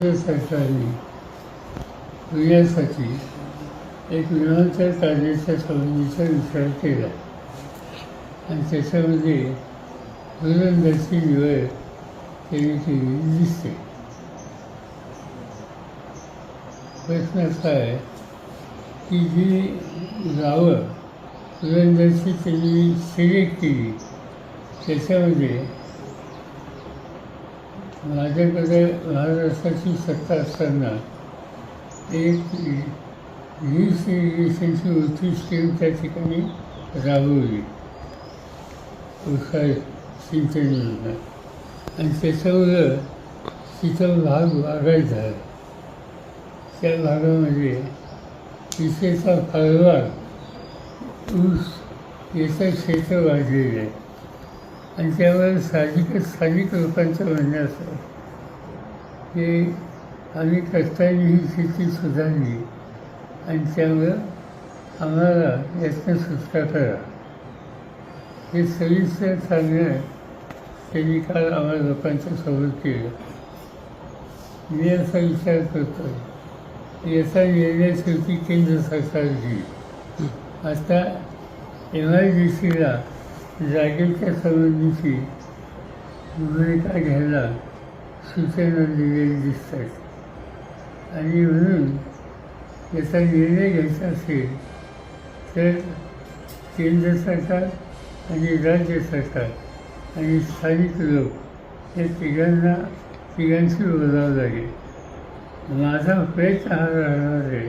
सरकारने पुण्यासाठी एक विमानतळ कायद्याच्या संबंधीचा विचार केला. आणि त्याच्यामध्ये धुरंदरची निवड त्यांनी केलेली दिसते. प्रश्न असा आहे की जी गावं धुरंदरची त्यांनी सिलेक्ट केली त्याच्यामध्ये माझ्याकडे महाराष्ट्राची सत्ता असताना एक वीस इरिगेशनची होती स्कीम त्या ठिकाणी राबवली. उत्साह सिंचन योजना. आणि त्याच्यावर तिथं भाग वागायचा झाला त्या भागामध्ये विशेषतः फळबाग ऊस याचं क्षेत्र वाढलेलं आहे. आणि त्यावर साहजिकच स्थानिक लोकांचं म्हणणं असं की आम्ही कष्टाने ही स्थिती सुधारली आणि त्यामुळं आम्हाला यातनं सुटका करा. हे सविस्तर सांगणं त्यांनी काल आम्हाला लोकांच्या सोबत केलं. मी असा विचार करतो याचा निर्णय शेवटी केंद्र सरकार घेईल आता एम आय डी सीला जागेच्या संबंधीची भूमिका घ्यायला सूचना दिलेली दिसतात. आणि म्हणून याचा निर्णय घ्यायचा असेल तर केंद्र सरकार आणि राज्य सरकार आणि स्थानिक लोक या तिघांना तिघांशी बोलावं लागेल. माझा प्रयत्न हा राहणार आहे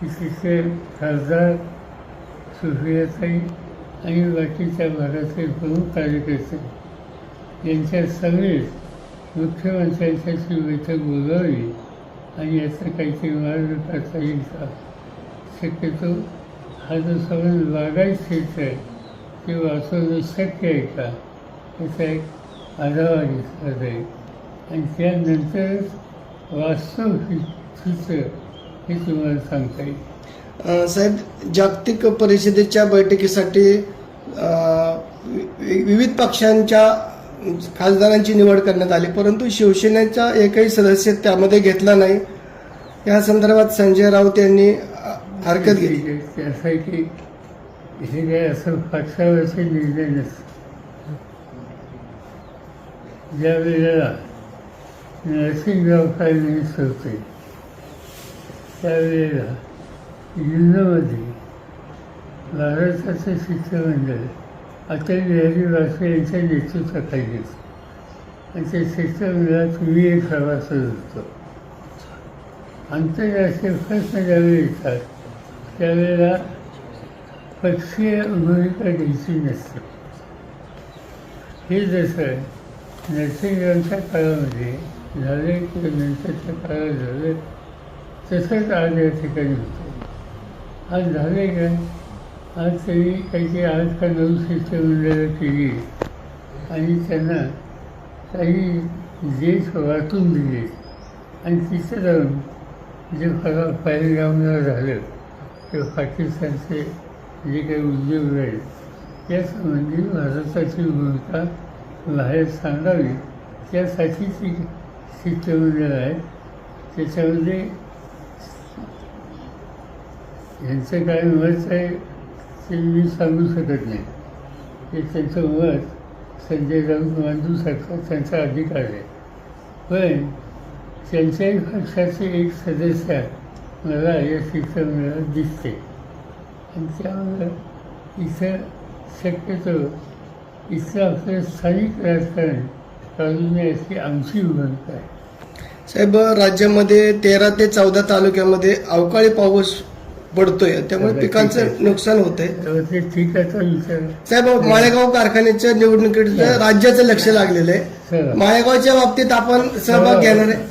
की तिथे खासदार सुप्रियाताई आणि बाकीच्या भागातले प्रमुख कार्यकर्ते यांच्या समेत मुख्यमंत्र्यांच्याशी बैठक बोलावी आणि याचा काहीतरी मार्ग करता येईल का शक्यतो हा जो संबंध बागायत क्षेत्र आहे ते वाचवणं शक्य आहे का? याचा एक आढावा घेतला जाईल. आणि त्यानंतरच वास्तव चित्र हे तुम्हाला सांगता येईल. साहेब जागतिक परिषदेच्या बैठकीसाठी वि- विविध पक्षांच्या खासदारांची निवड करण्यात आली. परंतु शिवसेनेचा एकही सदस्य त्यामध्ये घेतला नाही. या संदर्भात संजय राऊत यांनी हरकत घेतली. त्यासाठी असं आहे की हे काय असं पक्षावरचे निर्णय ज्या वेळेला नरसिंहराव फायनान्स होते त्यावेळेला जिल्ह्यामध्ये भारताचं शिष्टमंडळ अटल बिहारी वाजपेयी यांच्या नेतृत्वाखाली. होतं आणि त्या शिष्टमंडळात मी एक सभासद होतो. आंतरराष्ट्रीय प्रश्न ज्यावेळी येतात त्यावेळेला पक्षीय भूमिका घ्यायची नसते. हे जसं नरसिंहरावांच्या काळामध्ये झालं किंवा नंतरच्या काळात झालं तसंच आज या ठिकाणी होतं. आज झालं काय आज त्यांनी काहीतरी आठ का नऊ शिष्टमंडळं केली आणि त्यांना काही देश वाटून दिले. आणि तिथं जाऊन जे फला पहलगामला झालं ते पाकिस्तानचे जे काही उद्योग आहेत त्यासंबंधी भारताची भूमिका बाहेर सांगावी. त्यासाठी ती शिष्टमंडळ आहेत त्याच्यामध्ये यांचं काय वच आहे ते मी सांगू शकत नाही. ते त्यांचं मत संजय राऊत मांडू शकतात त्यांचा अधिकार आहे. पण त्यांच्याही पक्षाचे एक सदस्य मला या शिक्षणमेळाव्यात दिसते. आणि त्यामुळं इथं शक्यतो इथं आपलं स्थानिक राजकारण चालू आमची भूमिका आहे. साहेब राज्यामध्ये तेरा ते चौदा तालुक्यामध्ये अवकाळी पाऊस पडतोय. त्यामुळे पिकांचं नुकसान होतंय. तेव्हा ते ठिकाचा विचार. साहेब माळेगाव कारखान्याच्या निवडणुकीत राज्याचं लक्ष लागलेलं आहे. माळेगावच्या बाबतीत आपण सहभाग घेणार आहे.